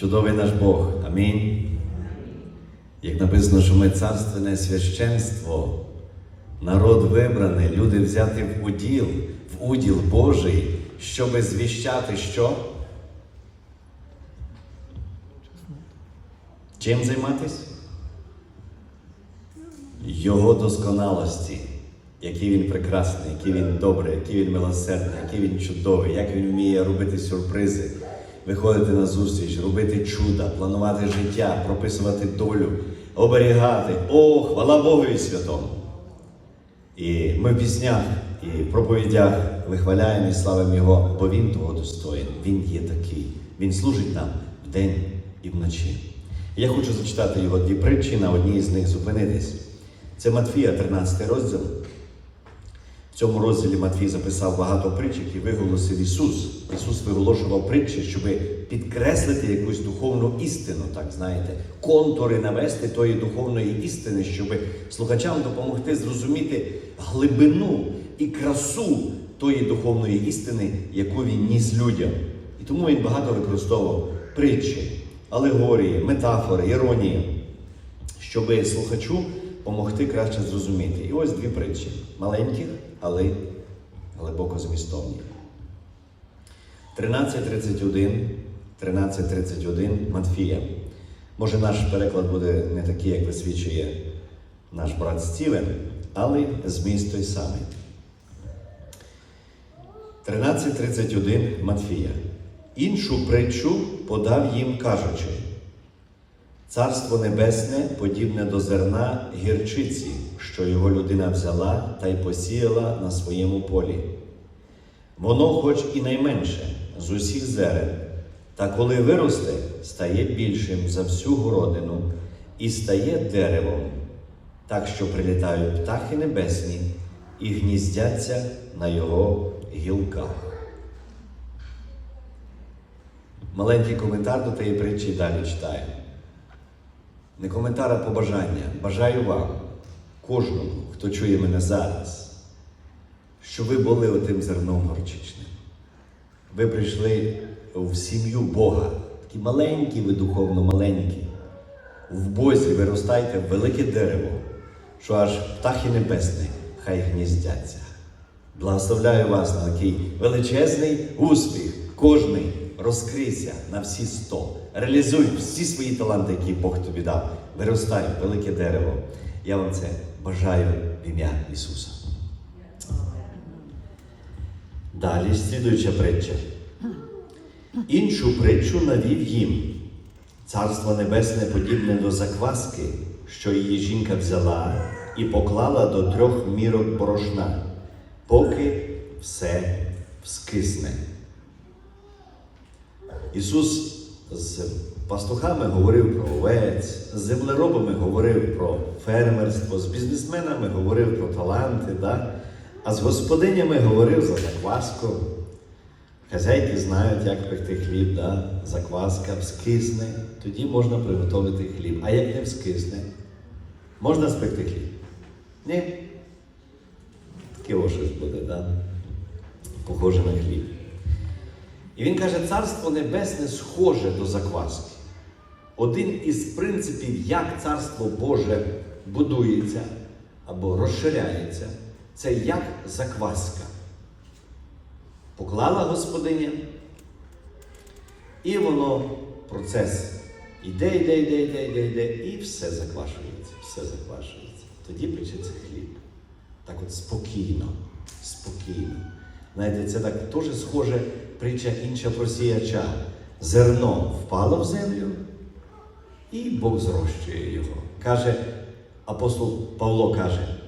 Чудовий наш Бог. Амінь. Як написано, що ми царственне священство, народ вибраний, люди взяти в уділ, в уділ Божий, щоби звіщати що? Чим займатися? Його досконалості, який він прекрасний, який він добрий, який він милосердний, який він чудовий, як він вміє робити сюрпризи, виходити на зустріч, робити чуда, планувати життя, прописувати долю, оберігати. О, хвала Богу і святому! І ми в піснях і проповідях вихваляємо і славимо Його, бо Він того достоїн. Він є такий. Він служить нам вдень і вночі. Я хочу зачитати його дві притчі, на одній з них зупинитись. Це Матфія, 13 розділ. Цьому розділі Матвій записав багато притч, які виголосив Ісус. Ісус виголошував притчі, щоб підкреслити якусь духовну істину, так знаєте, контури навести тої духовної істини, щоб слухачам допомогти зрозуміти глибину і красу тої духовної істини, яку він ніс людям. І тому він багато використовував притчі, алегорії, метафори, іронії, щоб слухачу допомогти краще зрозуміти. І ось дві притчі маленьких, але глибоко змістовні. 13.31, 13.31 Матфія. Може, наш переклад буде не такий, як висвічує наш брат Стівен, але зміст той самий. 13.31 Матфія. Іншу притчу подав їм, кажучи. Царство Небесне подібне до зерна гірчиці, що його людина взяла та й посіяла на своєму полі. Воно, хоч і найменше з усіх зерен, та коли виросте, стає більшим за всю городину і стає деревом, так що прилітають птахи небесні і гніздяться на його гілках. Маленький коментар до тієї притчі далі читаємо. Не коментар, а побажання. Бажаю вам, кожному, хто чує мене зараз, щоб ви були отим зерном горчичним. Ви прийшли в сім'ю Бога, такі маленькі, ви духовно маленькі. В Бозі виростайте велике дерево, що аж птахи небесні хай гніздяться. Благословляю вас на такий величезний успіх, кожний розкрийся на всі сто. Реалізуй всі свої таланти, які Бог тобі дав. Виростай велике дерево. Я вам це бажаю в ім'я Ісуса. Далі слідуюча притча. Іншу притчу навів їм. Царство Небесне подібне до закваски, що її жінка взяла і поклала до трьох мірок борошна, поки все вскисне. Ісус з пастухами говорив про овець, з землеробами говорив про фермерство, з бізнесменами говорив про таланти, да? а з господинями говорив за закваску. Хазяйки знають, як пекти хліб, да? закваска вскисне, тоді можна приготувати хліб. А як не вскисне, можна спекти хліб? Ні. Таке ось буде, да? похоже на хліб. І він каже, царство небесне схоже до закваски. Один із принципів, як царство Боже будується або розширяється, це як закваска. Поклала господиня, і воно процес іде, йде, йде, йде, йде, йде, і все заквашується, все заквашується. Тоді печеться хліб. Так от спокійно, спокійно. Знаєте, це так теж схоже притча інша про сіяча. Зерно впало в землю, і Бог зрощує його. Каже, апостол Павло каже,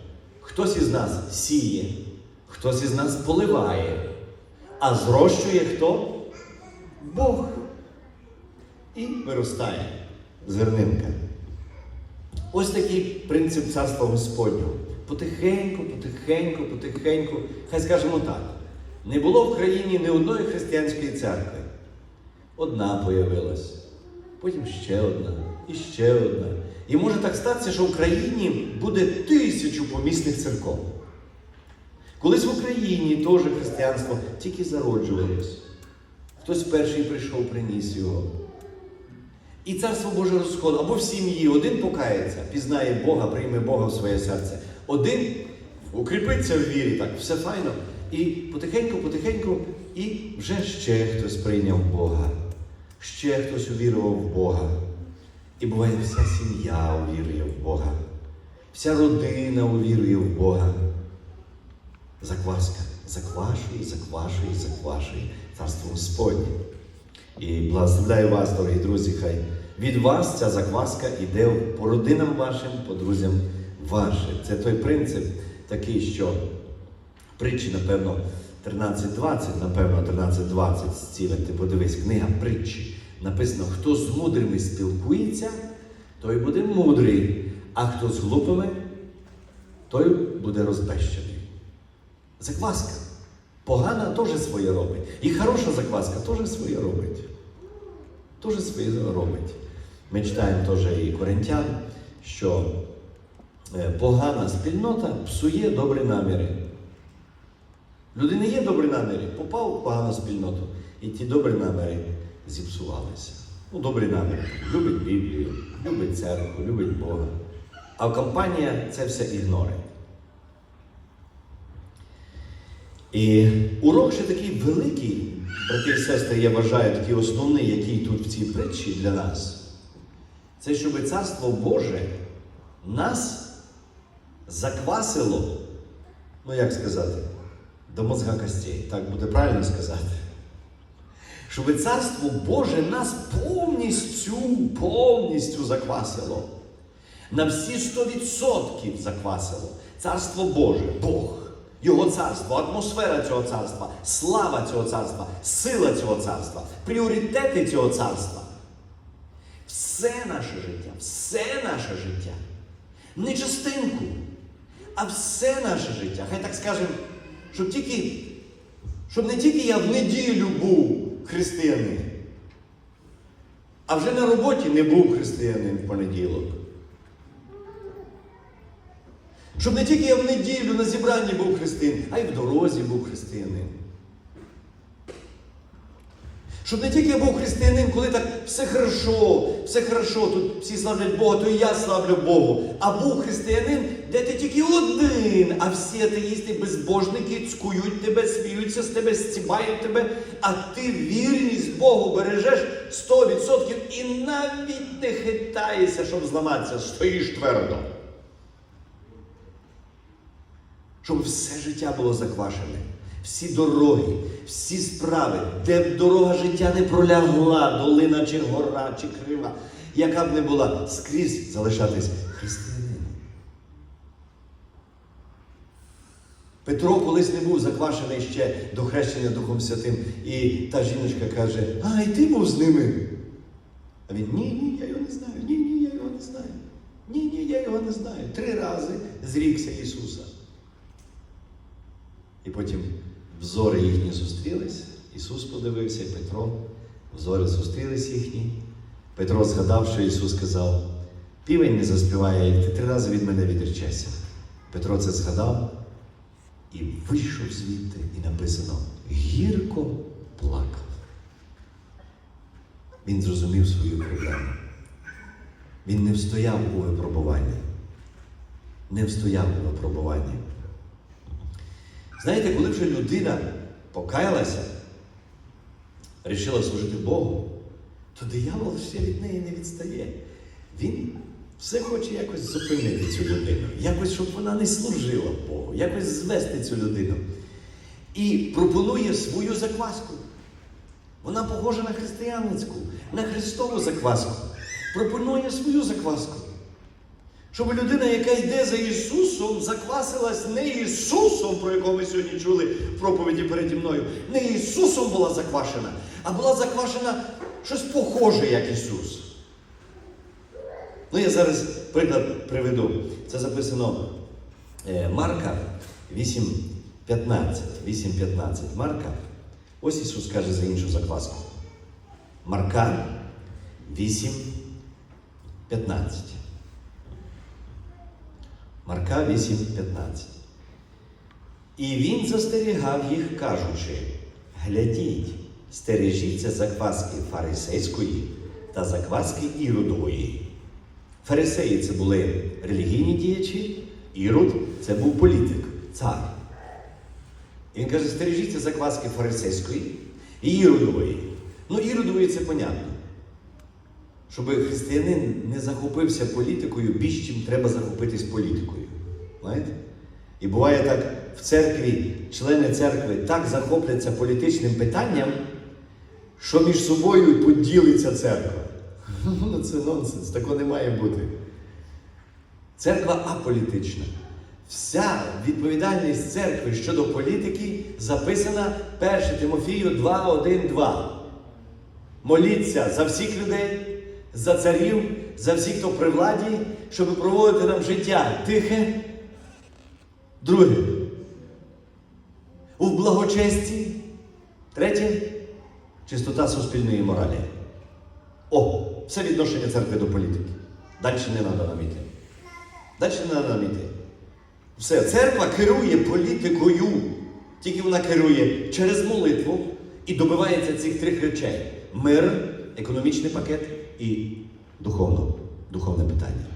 хтось із нас сіє, хтось із нас поливає, а зрощує хто? Бог. І виростає зернинка. Ось такий принцип царства Господнього. Потихеньку, потихеньку, потихеньку. Хай скажемо так. Не було в країні ні одної християнської церкви. Одна появилась, потім ще одна, і ще одна. І може так статися, що в країні буде тисячу помісних церков. Колись в Україні теж християнство тільки зароджувалось. Хтось перший прийшов, приніс його. І царство Боже розходить. Або в сім'ї один покається, пізнає Бога, прийме Бога в своє серце. Один укріпиться в вірі, так, все файно. І потихеньку, потихеньку, і вже ще хтось прийняв Бога, ще хтось увірував в Бога. І буває, вся сім'я увірує в Бога, вся родина увірує в Бога. Закваска заквашує, заквашує, заквашує царство Господнє. І благословляю вас, дорогі друзі, хай від вас ця закваска йде по родинам вашим, по друзям вашим. Це той принцип такий, що притчі, напевно, 13.20, напевно, 13.20 Стівен, ти подивись, книга притчі. Написано, хто з мудрими спілкується, той буде мудрий, а хто з глупими, той буде розбещений. Закваска. Погана теж своє робить. І хороша закваска теж своє робить. Теж своє робить. Ми читаємо теж і коринтян, що е, погана спільнота псує добрі наміри. Людини є добрі наміри, попав в погану спільноту, і ті добрі наміри зіпсувалися. Ну, добрі наміри. Любить Біблію, любить церкву, любить Бога. А компанія це все ігнорить. І урок ще такий великий, брати і сестри, я вважаю, такий основний, який тут в цій притчі для нас. Це щоб Царство Боже нас заквасило, ну як сказати, до мозга костей, так буде правильно сказати. Щоб Царство Боже нас повністю, повністю заквасило. На всі 100% заквасило. Царство Боже, Бог. Його царство, атмосфера цього царства, слава цього царства, сила цього царства, пріоритети цього царства. Все наше життя, все наше життя. Не частинку, а все наше життя. Хай так скажемо, щоб тільки, щоб не тільки я в неділю був християнин, а вже на роботі не був християнин в понеділок. Щоб не тільки я в неділю на зібранні був християнин, а й в дорозі був християнин. Щоб не тільки я був християнин, коли так все хорошо, все хорошо, тут всі славлять Бога, то і я славлю Богу. А був християнин, де ти тільки один, а всі атеїсти, безбожники цкують тебе, сміються з тебе, стібають тебе, а ти вірність Богу бережеш 100% і навіть не хитаєшся, щоб зламатися, стоїш твердо. Щоб все життя було заквашене. Всі дороги, всі справи, де б дорога життя не пролягла, долина чи гора, чи крива, яка б не була, скрізь залишатись християнином. Петро колись не був заквашений ще до хрещення Духом Святим, і та жіночка каже, а, і ти був з ними. А він ні, ні, я його не знаю, ні, ні, я його не знаю. Ні, ні, я його не знаю. Три рази зрікся Ісуса. І потім взори їхні зустрілись. Ісус подивився, і Петро, взори зустрілись їхні. Петро згадав, що Ісус сказав: півень не заспіває, як ти три рази від мене відречешся. Петро це згадав і вийшов звідти, і написано: гірко плакав. Він зрозумів свою проблему. Він не встояв у випробуванні. Не встояв у випробуванні. Знаєте, коли вже людина покаялася, рішила служити Богу, то диявол ще від неї не відстає. Він все хоче якось зупинити цю людину, якось, щоб вона не служила Богу, якось звести цю людину. І пропонує свою закваску. Вона похожа на християнницьку, на Христову закваску. Пропонує свою закваску. Щоб людина, яка йде за Ісусом, заквасилась не Ісусом, про якого ми сьогодні чули в проповіді переді мною, не Ісусом була заквашена, а була заквашена щось похоже, як Ісус. Ну, я зараз приклад приведу. Це записано е, Марка 8.15. 8.15. Марка. Ось Ісус каже за іншу закваску. Марка 8.15. Марка 8.15. І він застерігав їх, кажучи: глядіть, стережіться закваски фарисейської та закваски Іродової. Фарисеї це були релігійні діячі, Ірод це був політик, цар. Він каже, стережіться закваски фарисейської і Іродової. Ну, Іродової це понятно. Щоб християнин не захопився політикою, більш чим треба захопитись політикою. Знаєте? І буває так, в церкві, члени церкви так захопляться політичним питанням, що між собою поділиться церква. Ну, це нонсенс, такого не має бути. Церква аполітична. Вся відповідальність церкви щодо політики записана 1 Тимофію 2.1.2. Моліться за всіх людей, за царів, за всіх, хто при владі, щоб проводити нам життя тихе. Друге. У благочесті. Третє чистота суспільної моралі. О, все відношення церкви до політики. Далі не треба нам іти. Далі не треба нам іти. Все, церква керує політикою. Тільки вона керує через молитву і добивається цих трьох речей: мир, економічний пакет і духовно, духовне питання.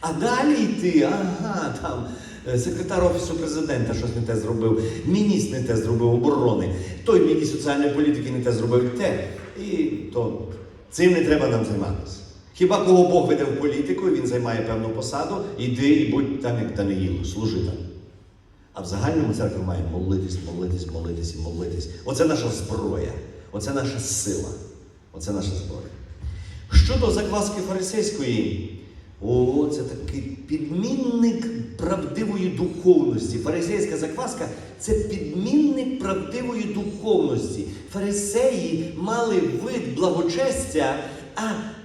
А далі йти, ага, там е, секретар Офісу президента щось не те зробив, міністр не те зробив оборони, той міністр соціальної політики не те зробив те. І то цим не треба нам займатися. Хіба кого Бог веде в політику, він займає певну посаду, іди і будь там, як Даниїл, служи там. А в загальному церква має молитись, молитись, молитись і молитись. Оце наша зброя, оце наша сила, оце наша зброя. Щодо закваски фарисейської, о, це такий підмінник правдивої духовності. Фарисейська закваска це підмінник правдивої духовності. Фарисеї мали вид благочестя, а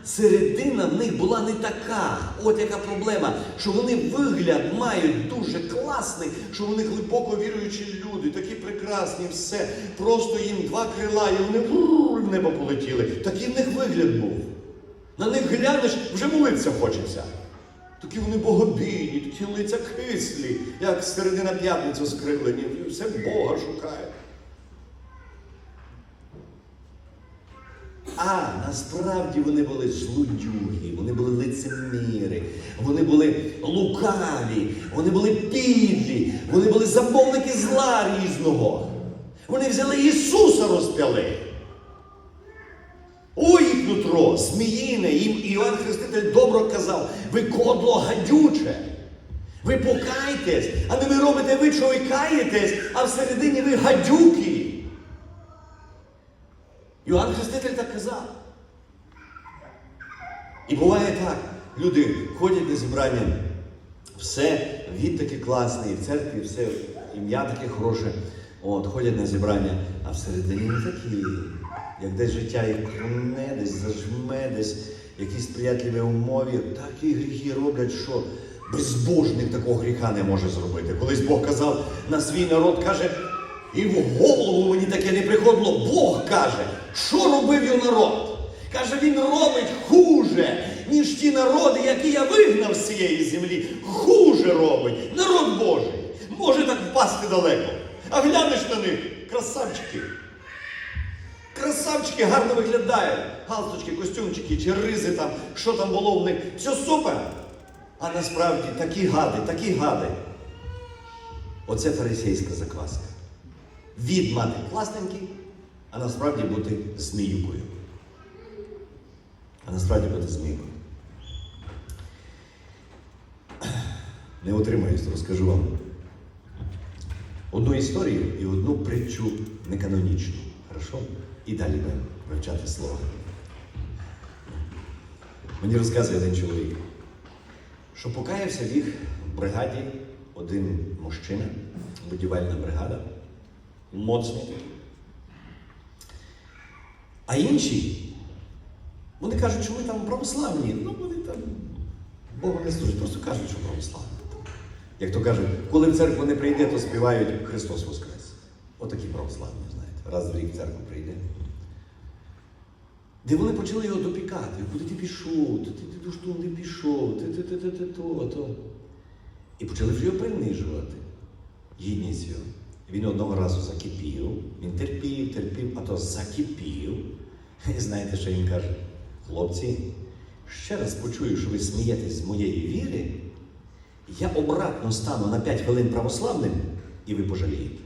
середина в них була не така. От яка проблема, що вони вигляд мають дуже класний, що вони глибоко віруючі люди, такі прекрасні, все. Просто їм два крила, і вони в небо полетіли. Такий в них вигляд був. На них глянеш, вже молитися хочеться. Такі вони богобійні, такі лиця кислі, як середина п'ятницю скривлені, все Бога шукають. А насправді вони були злодюги, вони були лицеміри, вони були лукаві, вони були підлі, вони були замовники зла різного. Вони взяли Ісуса розп'яли. Ой, нутро, зміїне, їм Іоанн Хреститель добро казав, ви кодло гадюче. Ви покайтесь, а не ви робите ви, що ви каєтесь, а всередині ви гадюки. Іоанн Хреститель так казав. І буває так, люди ходять на зібрання, все, від таке класний, в церкві все, ім'я таке хороше, от, ходять на зібрання, а всередині не такі. Як десь життя їх круне, десь зажме, десь якісь сприятливі умові, такі гріхи роблять, що безбожник такого гріха не може зробити. Колись Бог казав на свій народ, каже, і в голову мені таке не приходило. Бог каже, що робив його народ? Каже, він робить хуже, ніж ті народи, які я вигнав з цієї землі. Хуже робить. Народ Божий. Може так впасти далеко. А глянеш на них, красавчики. Красавчики гарно виглядають. Галстучки, костюмчики чи ризи там, що там було в них. Все супер. А насправді такі гади, такі гади. Оце фарисейська закваска. Від мати класненький, а насправді бути зміюкою. А насправді бути зміюкою. Не утримаюсь, розкажу вам одну історію і одну притчу неканонічну. Хорошо? І далі будемо вивчати слово. Мені розказує один чоловік, що покаявся в їх бригаді один мужчина, будівельна бригада, моцний. А інші, вони кажуть, що ми там православні. Ну, вони там Богу не служать, просто кажуть, що православні. Як то кажуть, коли в церкву не прийде, то співають Христос Воскрес. Отакі православні, знаєте, раз в рік в церкву прийде. Де вони почали його допікати, куди ти пішов, ти, ти, що не пішов, ти, ти, ти, ти, ти, то, то. І почали вже його принижувати. Гідність його. Він одного разу закипів, він терпів, терпів, а то закипів. І знаєте, що він каже? Хлопці, ще раз почую, що ви смієтесь з моєї віри, я обратно стану на 5 хвилин православним, і ви пожалієте.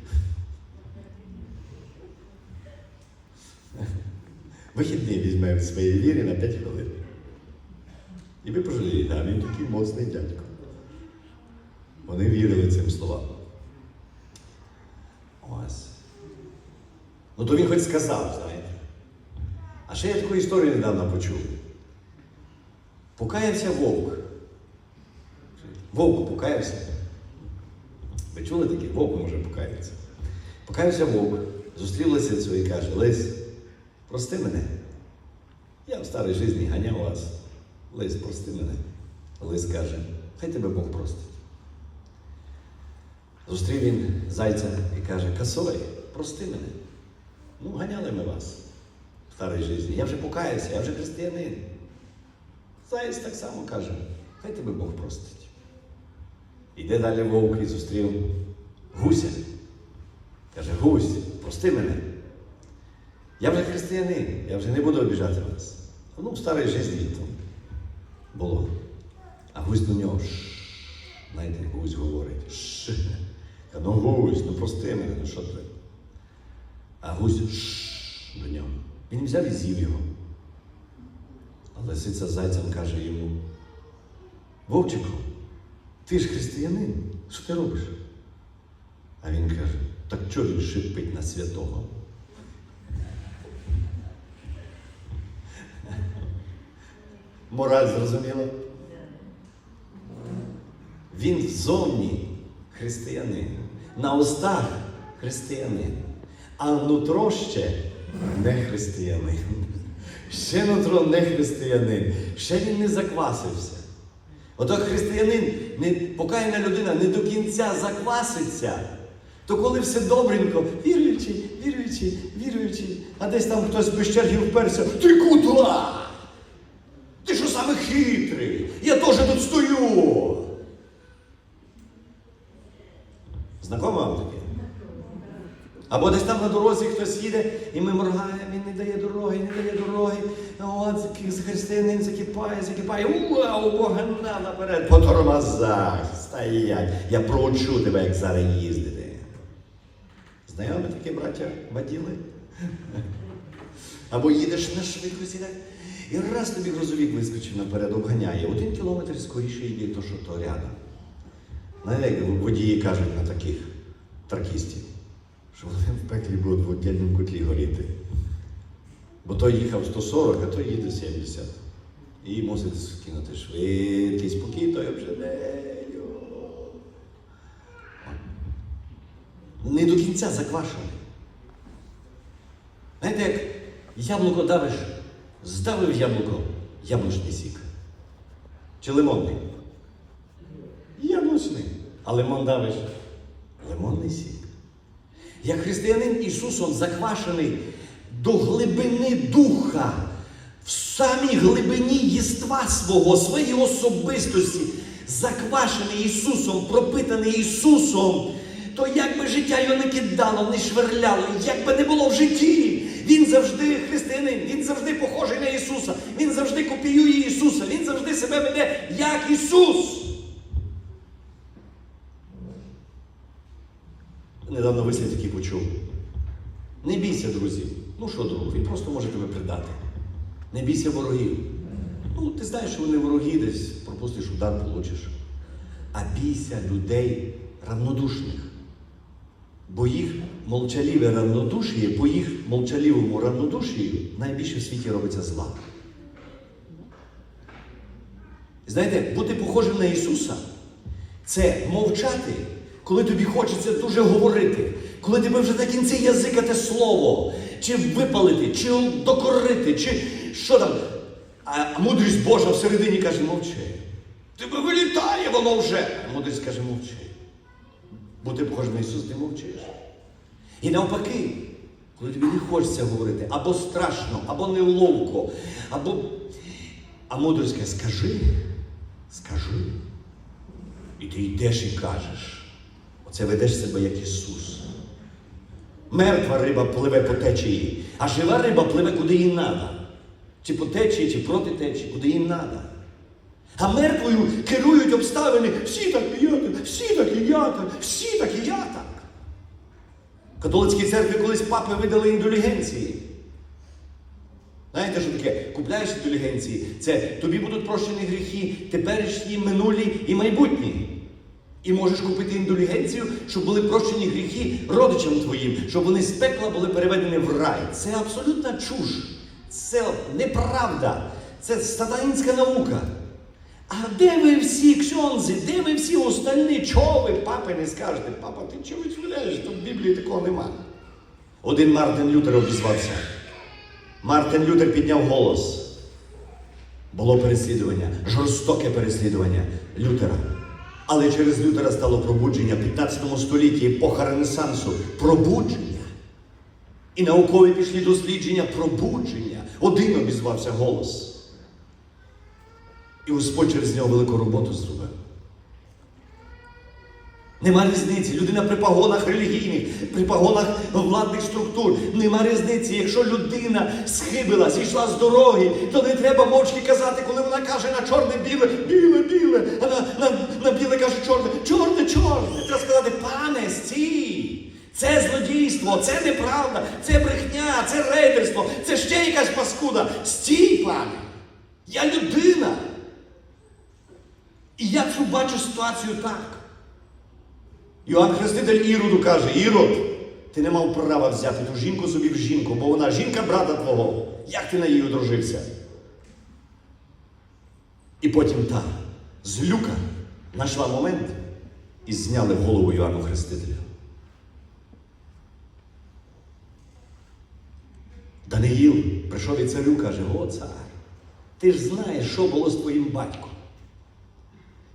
Вихідний візьме від своєї віри на 5 хвилин. І ви пожалієте, а він такий моцний дядько. Вони вірили цим словам. Ось. Ну то він хоч сказав, знаєте. А ще я таку історію недавно почув. Покаявся вовк. Вовк покаявся. Ви чули таке? Вовк може покаятися. Покаявся вовк, зустрів лисицю і каже, Лис, прости мене. Я в старій житті ганяв вас. Лис, прости мене. Лис каже, хай тебе Бог простить. Зустрів він зайця і каже, Касой, прости мене. Ну, ганяли ми вас в старій житті. Я вже покаявся, я вже християнин. Заєць так само каже, хай тебе Бог простить. Іде далі вовк і зустрів гуся. Каже, гусь, прости мене. Я вже християнин, я вже не буду обіжати вас. Ну, в старій житті там було. А гусь до нього. «Шш». Знаєте, гусь говорить. Я, ну гусь, ну прости мене, ну що ти? А гусь «Шш» до нього. Він взяв і з'їв його. А лисиця зайцем каже йому: Вовчику, ти ж християнин, що ти робиш? А він каже, так чого він шипить на святого? Мораль зрозуміла? Він ззовні християнин, на устах християнин, а нутро ще не християнин. Ще нутро не християнин, ще він не заквасився. Ото християнин, не, покаяна людина не до кінця закваситься, то коли все добренько, віруючий, віруючий, віруючий, а десь там хтось без черги вперся, ти куди? Ти що саме хитрий? Я теж тут стою. Знакомо вам таке? Або десь там на дорозі хтось їде, і ми моргаємо, він не дає дороги, не дає дороги. От християнин закипає, закипає. Уа, у Бога на наперед, по тормозах, стоять. Я проучу тебе, як зараз їздити. Знайомі такі браття воділи? Або їдеш на швидкості? І раз тобі грузовик вискочив наперед, обганяє. Один кілометр скоріше йде, то що то рядом. Як водії кажуть на таких тракістів, що вони в пеклі будуть в отдільному котлі горіти. Бо той їхав 140, а той їде 70. І мусить скинути швидкість, поки той обженею. Не до кінця заквашений. Знаєте, як яблуко давиш, здавив яблуко, яблучний сік. Чи лимонний? Яблучний. А лимон давиш? Лимонний сік. Як християнин Ісусом заквашений до глибини духа, в самій глибині єства свого, своєї особистості, заквашений Ісусом, пропитаний Ісусом, то як би життя його не кидало, не шверляло, як би не було в житті, він завжди християнин, він завжди похожий на Ісуса, він завжди копіює Ісуса, він завжди себе веде як Ісус. Недавно вислів такий почув. Не бійся, друзі. Ну що, друг, він просто може тебе придати. Не бійся ворогів. Ну, ти знаєш, що вони вороги десь пропустиш удар, получиш. А бійся людей равнодушних. Бо їх молчаливе равнодушіє, по їх молчаливому равнодушію найбільше в світі робиться зла. Знаєте, бути похожим на Ісуса це мовчати, коли тобі хочеться дуже говорити, коли тебе вже на кінці язика те слово, чи випалити, чи докорити, чи що там. А мудрість Божа всередині каже, мовчи. Тебе вилітає воно вже. А мудрість каже, мовчи. Бути похожим на Ісуса, ти мовчиш. І навпаки, коли тобі не хочеться говорити, або страшно, або неловко, або. А мудрість каже, скажи, скажи. І ти йдеш і кажеш. Оце ведеш себе як Ісус. Мертва риба пливе по течії, а жива риба пливе куди їй треба. чи по течії, чи проти течії, куди їм треба. А мертвою керують обставини. Всі так і я так, всі так і я так, всі так і я так. Католицькій церкві колись папи видали індулігенції. Знаєте, що таке? Купляєш індулігенції, це тобі будуть прощені гріхи, теперішні, минулі і майбутні. І можеш купити індулігенцію, щоб були прощені гріхи родичам твоїм, щоб вони з пекла були переведені в рай. Це абсолютна чуш. Це неправда. Це сатанінська наука. А де ви всі ксьонзи, де ви всі остальні? Чого ви, папи, не скажете? Папа, ти чого відсвіляєш? Тут в Біблії такого нема. Один Мартин Лютер обізвався. Мартин Лютер підняв голос. Було переслідування, жорстоке переслідування Лютера. Але через Лютера стало пробудження в 15 столітті, епоха Ренесансу. Пробудження. І наукові пішли дослідження пробудження. Один обізвався голос. І Господь через нього велику роботу зробив. Нема різниці. Людина при погонах релігійних, при погонах владних структур. Нема різниці. Якщо людина схибила, зійшла з дороги, то не треба мовчки казати, коли вона каже на чорне біле, біле, біле, а на, на, чорне, чорне, чорне. Треба сказати, пане, стій! Це злодійство, це неправда, це брехня, це рейдерство, це ще якась паскуда. Стій, пане! Я людина. І я цю бачу ситуацію так. Йоанн Хреститель Іроду каже: Ірод, ти не мав права взяти ту жінку собі в жінку, бо вона жінка брата твого. Як ти на її одружився? І потім та злюка знайшла момент і зняли голову Йоанну Хрестителя. Даниїл прийшов і царю каже: О, цар, ти ж знаєш, що було з твоїм батьком.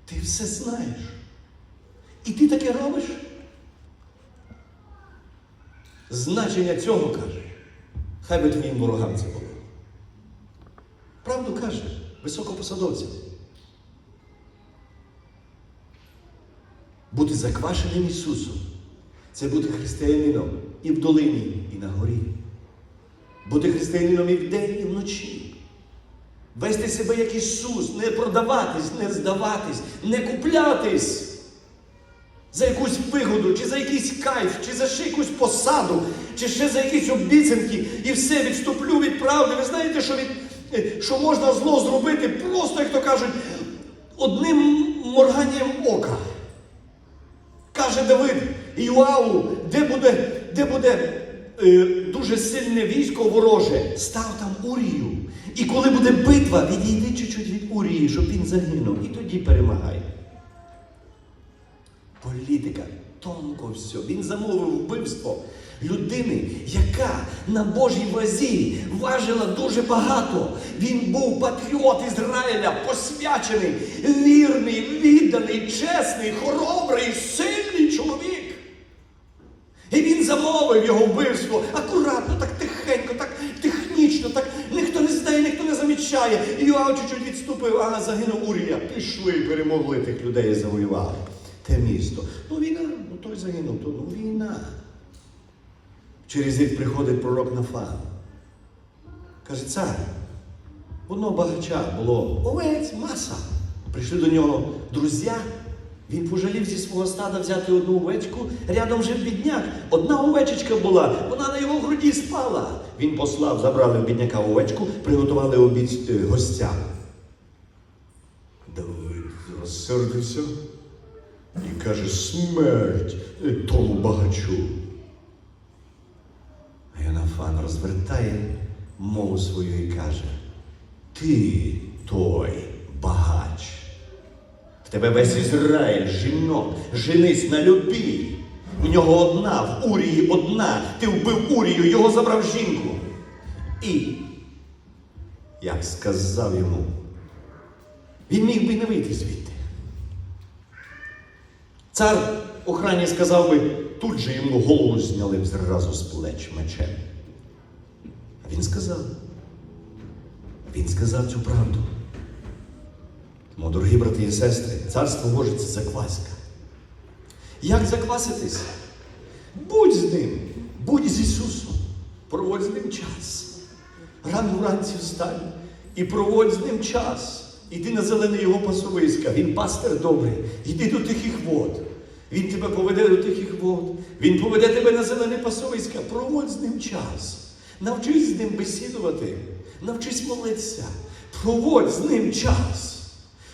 Ти все знаєш. І ти таке робиш? Значення цього каже, хай би твоїм ворогам це було. Правду каже, високопосадовцям. Бути заквашеним Ісусом це бути християнином і в долині, і на горі. Бути християнином і вдень, і вночі. Вести себе як Ісус, не продаватись, не здаватись, не куплятись за якусь вигоду, чи за якийсь кайф, чи за ще якусь посаду, чи ще за якісь обіцянки, і все відступлю від правди. Ви знаєте, що, від, е, що можна зло зробити просто, як то кажуть, одним морганням ока. Каже Давид Іоаву, де буде, де буде е, дуже сильне військо вороже, став там Урію. І коли буде битва, відійди чуть-чуть від Урії, щоб він загинув. І тоді перемагай. Політика тонко все. Він замовив вбивство людини, яка на Божій вазі важила дуже багато. Він був патріот Ізраїля, посвячений, вірний, відданий, чесний, хоробрий, сильний чоловік. І він замовив його вбивство акуратно, так тихенько, так технічно, так ніхто не знає, ніхто не замічає. І Йоав чуть-чуть відступив, ага, загинув Урія. Пішли, перемогли тих людей і завоювали те місто. Ну війна, ну той загинув, то ну війна. Через рік приходить пророк Нафан. Каже, цар, в одного багача було овець, маса. Прийшли до нього друзі. Він пожалів зі свого стада взяти одну овечку, рядом жив бідняк. Одна овечечка була, вона на його груді спала. Він послав, забрали в бідняка овечку, приготували обід е, гостям. Давид розсердився і каже: смерть е, тому багачу. А Йонафан розвертає мову свою і каже: Ти той багач. Тебе весь Ізраїль, жінок, женись на любі. У нього одна, в Урії одна. Ти вбив Урію, його забрав жінку. І, як сказав йому, він міг би не вийти звідти. Цар охрані сказав би, тут же йому голову зняли б зразу з плеч мечем. А він сказав. Він сказав цю правду. Тому, дорогі брати і сестри, царство Боже це закваска. Як закваситись? Будь з ним, будь з Ісусом, проводь з ним час. Рано вранці встань і проводь з ним час. Іди на зелене його пасовиська. Він пастир добрий. Іди до тихих вод. Він тебе поведе до тихих вод. Він поведе тебе на зелене пасовиська. Проводь з ним час. Навчись з ним бесідувати. Навчись молитися. Проводь з ним час.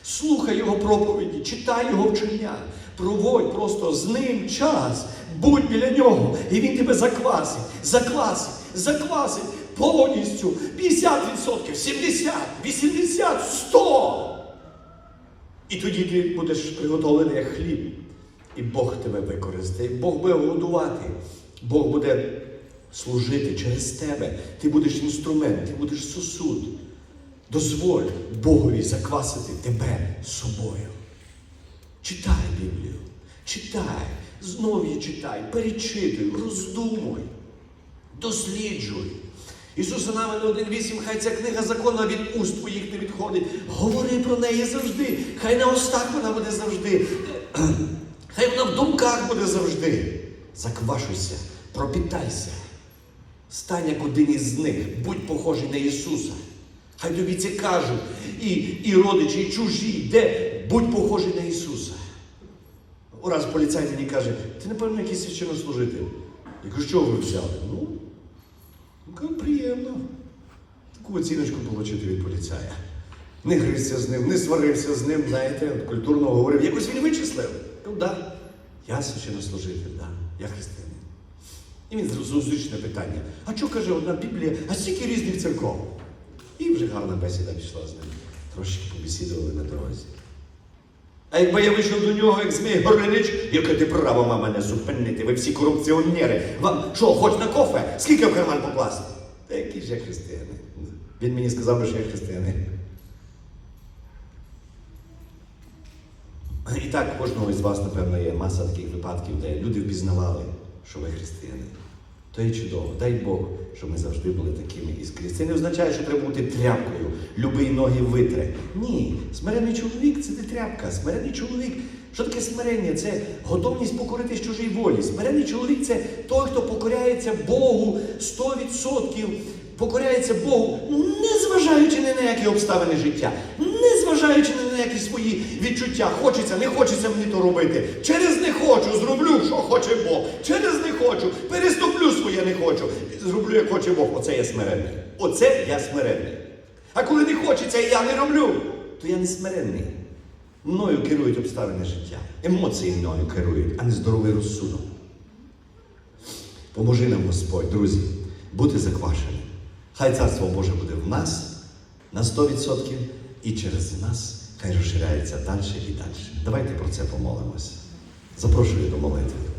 Слухай його проповіді, читай його вчення. Проводь просто з ним час. Будь біля нього, і він тебе заквасить, заквасить, заквасить повністю 50%, 70, 80, 100. І тоді ти будеш приготовлений як хліб. І Бог тебе використає, Бог буде годувати, Бог буде служити через тебе. Ти будеш інструмент, ти будеш сосуд. Дозволь Богові заквасити тебе собою. Читай Біблію, читай, знов її читай, перечитуй, роздумуй, досліджуй. Ісуса навели 1.8, хай ця книга законна від уст твоїх не відходить. Говори про неї завжди. Хай на устах вона буде завжди. Хай вона в думках буде завжди. Заквашуйся, пропітайся. Стань як один із них, будь похожий на Ісуса. Хай тобі це кажуть і, і родичі, і чужі, де будь похожий на Ісуса. Ураз поліцай мені каже, ти, напевно, якийсь священнослужитель. Я кажу, що ви взяли? Ну, ну, приємно. Таку оціночку отримати від поліцая. Не грився з ним, не сварився з ним, знаєте, культурно говорив. Якось він вичислив. Ну, да. Я священнослужитель, да. я християнин. І він зустрічне питання. А що каже одна Біблія, а скільки різних церков? І вже гарна бесіда пішла з ним. Трошки побесідували на дорозі. А якби я вийшов до нього, як Змій Горинич, яке ти право мама мене зупинити? Ви всі корупціонери. Вам що, хоч на кофе? Скільки в карман покласти? Та який ж я християнин? Він мені сказав, що я християнин. І так, кожного із вас, напевно, є маса таких випадків, де люди впізнавали, що ви християни. То є чудово. Дай Бог, щоб ми завжди були такими іскрі. Це не означає, що треба бути тряпкою, любий ноги витре. Ні, смирений чоловік це не тряпка. Смирений чоловік. Що таке смирення? Це готовність покоритись чужій волі. Смирений чоловік це той, хто покоряється Богу 100%, покоряється Богу, не зважаючи ні на які обставини життя, не зважаючи ні на які свої відчуття. Хочеться, не хочеться мені то робити. Через не хочу, зроблю, що хоче Бог. Через не хочу, переступлю своє не хочу. Зроблю, як хоче Бог. Оце я смиренний. Оце я смиренний. А коли не хочеться і я не роблю, то я не смиренний. Мною керують обставини життя. Емоції мною керують, а не здоровий розсудок. Поможи нам, Господь, друзі, бути заквашеним. Хай Царство Боже буде в нас на 100% і через нас хай розширяється далі і далі. Давайте про це помолимось. Запрошую до молитви.